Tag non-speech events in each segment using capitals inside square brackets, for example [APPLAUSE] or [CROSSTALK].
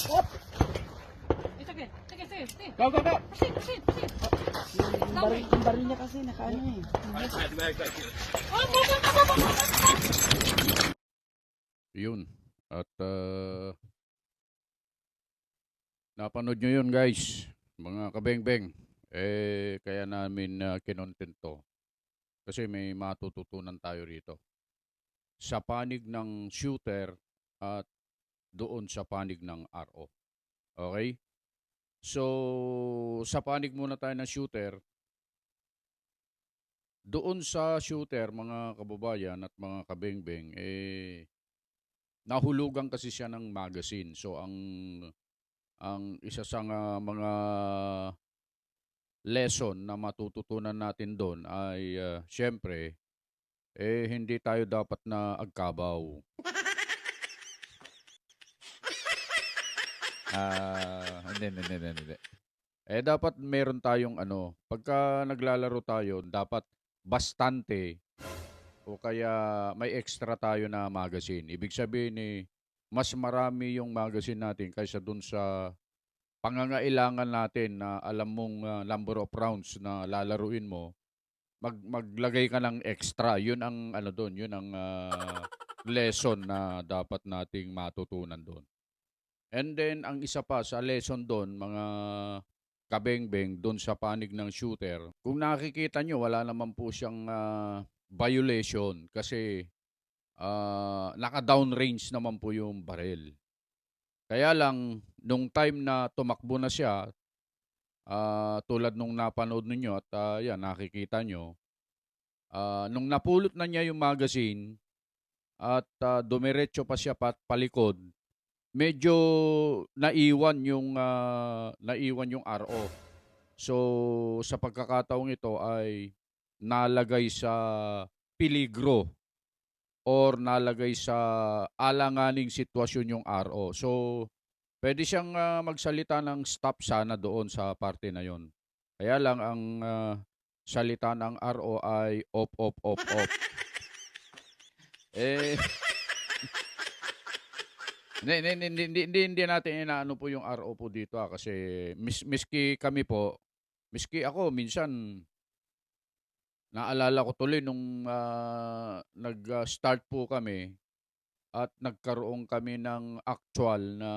Sige, sige, sige, sige. Go, go, go! Proceed, proceed, proceed. Yung baril, niya kasi nakaano eh. Oh, go, go, go, go, go. Yun. At uh, napanood nyo yun guys, mga kabeng-beng. Eh, kaya namin uh, kinontent to. Kasi may matututunan tayo rito. Sa panig ng shooter at doon sa panig ng RO. Okay? So, sa panig muna tayo ng shooter, doon sa shooter, mga kababayan at mga kabeng-beng, eh, nahulugan kasi siya ng magazine. So ang ang isa sa nga mga lesson na matututunan natin doon ay uh, syempre eh hindi tayo dapat na agkabaw. [LAUGHS] Ah, hindi, hindi, hindi, hindi. Eh dapat meron tayong ano, pagka naglalaro tayo, dapat bastante o kaya may extra tayo na magazine. Ibig sabihin eh, mas marami yung magazine natin kaysa dun sa pangangailangan natin na alam mong ah, number of rounds na lalaruin mo, mag maglagay ka ng extra. Yun ang ano doon, yun ang ah, lesson na dapat nating matutunan doon. And then ang isa pa sa lesson doon, mga kabeng-beng doon sa panig ng shooter. Kung nakikita nyo, wala naman po siyang ah, violation kasi ah, naka-downrange naman po yung barrel. Kaya lang, nung time na tumakbo na siya, ah, tulad nung napanood ninyo at ah, yan, nakikita nyo, ah, nung napulot na niya yung magazine at ah, dumiretso pa siya pat palikod, medyo naiwan yung ah, naiwan yung RO. So sa pagkakataong ito ay nalagay sa peligro or nalagay sa alanganing sitwasyon yung RO. So pwede siyang ah, magsalita ng stop sana doon sa parte na yon. Kaya lang ang ah, salita ng RO ay off off off off. eh hindi, hindi, hindi, hindi, hindi, natin inaano po yung RO po dito ah, kasi mis, miski kami po, miski ako minsan naalala ko tuloy nung ah, nag-start po kami at nagkaroon kami ng actual na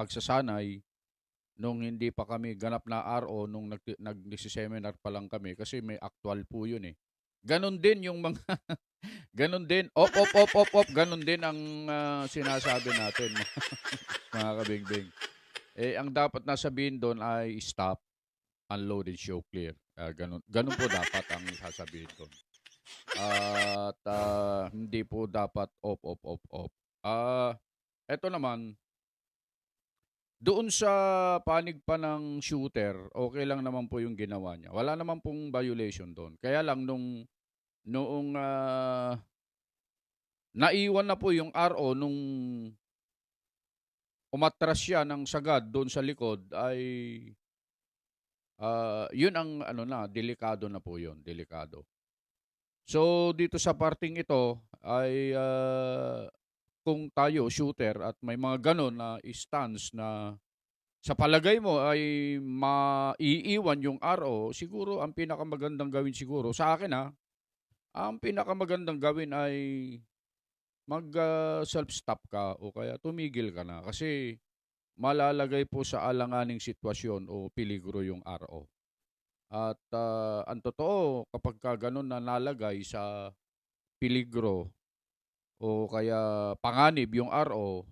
pagsasanay nung hindi pa kami ganap na RO nung nag nag-seminar pa lang kami kasi may actual po yun eh. Ganon din yung mga [LAUGHS] ganon din op op op op op ganon din ang ah, sinasabi natin [LAUGHS] mga kabingbing. Eh ang dapat na sabihin doon ay stop, unload show clear. Ah, ganun, ganun po dapat ang sasabihin doon. At ah, hindi po dapat op op op op. Ah, eto naman doon sa panig pa ng shooter, okay lang naman po yung ginawa niya. Wala naman pong violation doon. Kaya lang nung noong ah, naiwan na po yung RO nung umatras siya ng sagad doon sa likod ay ah, yun ang ano na, delikado na po yun, delikado. So dito sa parting ito ay ah, kung tayo shooter at may mga ganon na stance na sa palagay mo ay maiiwan yung RO, siguro ang pinakamagandang gawin siguro sa akin ha, ang pinakamagandang gawin ay mag ah, self-stop ka o kaya tumigil ka na kasi malalagay po sa alanganing sitwasyon o peligro yung RO. At ah, ang totoo, kapag ka ganun na nalagay sa peligro o kaya panganib yung RO,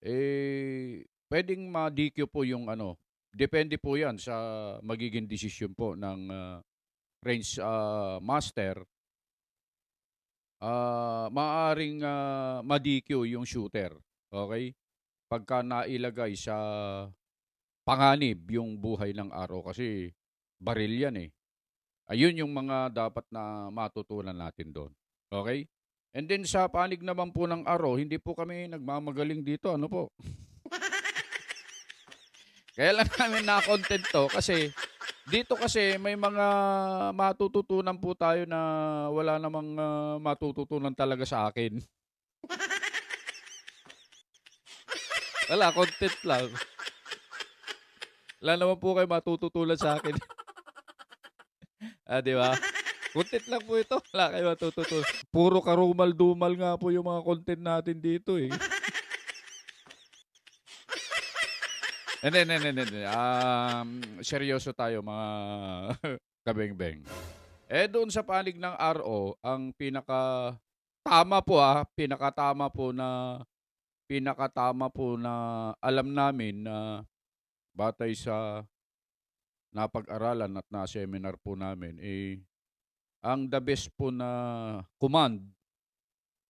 eh, pwedeng ma-DQ po yung ano. Depende po yan sa magiging desisyon po ng ah, range ah, master. Ah, maaring ah, ma-DQ yung shooter. Okay? Pagka nailagay sa panganib yung buhay ng RO kasi baril yan eh. Ayun yung mga dapat na matutunan natin doon. Okay? And then sa panig naman po ng aro, hindi po kami nagmamagaling dito. Ano po? [LAUGHS] Kaya lang namin na-content to kasi dito kasi may mga matututunan po tayo na wala namang ah, matututunan talaga sa akin. [LAUGHS] Wala, content lang. Wala naman po kayo matututulan sa akin. [LAUGHS] ah, di ba? Content lang po ito. Wala kayo matututulan. Puro karumal-dumal nga po yung mga content natin dito eh. Hindi, hindi, hindi, hindi. Um, seryoso tayo mga [LAUGHS] kabeng-beng. Eh doon sa panig ng RO, ang pinaka tama po ah, pinakatama po na pinakatama po na alam namin na batay sa napag-aralan at na seminar po namin eh ang the best po na command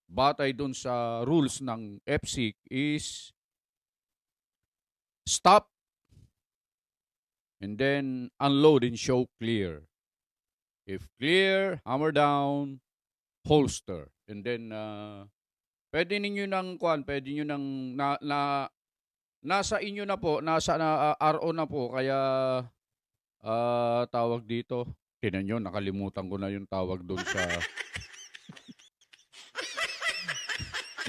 batay doon sa rules ng FSIC is stop and then unload and show clear. If clear, hammer down, holster. And then, uh, pwede ninyo nang, kuan, pwede nyo nang, na, na, nasa inyo na po, nasa na, uh, RO na po, kaya, uh, tawag dito, tinan nyo, nakalimutan ko na yung tawag doon sa, [LAUGHS]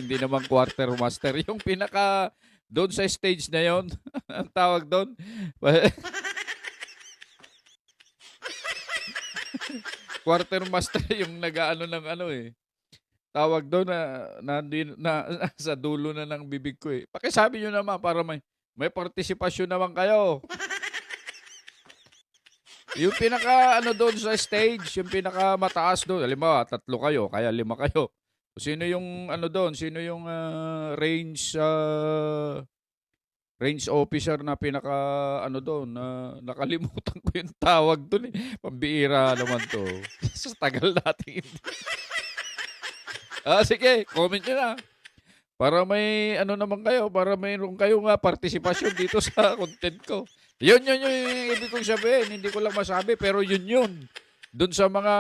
hindi naman quartermaster, yung pinaka, doon sa stage na yon [LAUGHS] ang tawag doon, [LAUGHS] quartermaster yung nag-ano ng ano eh. Tawag doon na, na, na, sa dulo na ng bibig ko eh. Pakisabi nyo naman para may, may partisipasyon naman kayo. Yung pinaka ano doon sa stage, yung pinaka mataas doon, halimbawa tatlo kayo, kaya lima kayo. Sino yung ano doon? Sino yung ah, range ah, range officer na pinaka ano doon na nakalimutan ko yung tawag doon eh. Pambiira naman to. [LAUGHS] Sa tagal natin. [LAUGHS] ah, sige, comment nyo na. Para may ano naman kayo, para mayroon kayo nga partisipasyon dito sa content ko. Yun, yun, yun, yung ibig kong sabihin. Hindi ko lang masabi, pero yun yun. Doon sa mga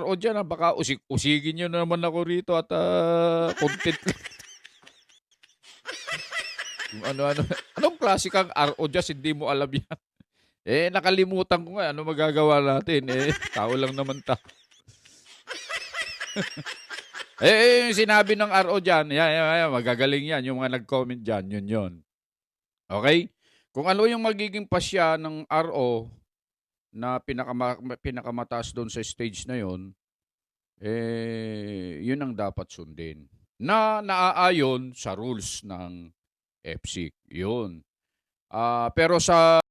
RO dyan, ah, baka usig, usigin nyo na naman ako rito at ah, content. Kung ano-ano. Anong klase kang RO dyan, hindi mo alam yan. Eh, nakalimutan ko nga. Ano magagawa natin? Eh, tao lang naman ta. [LAUGHS] eh, eh, yung sinabi ng RO dyan, yan, yan, yan, magagaling yan. Yung mga nag-comment dyan, yun yun. Okay? Kung ano yung magiging pasya ng RO na pinakama, pinakamataas doon sa stage na yon, eh, yun ang dapat sundin. Na naaayon sa rules ng EPSIC. Yun. Ah, pero sa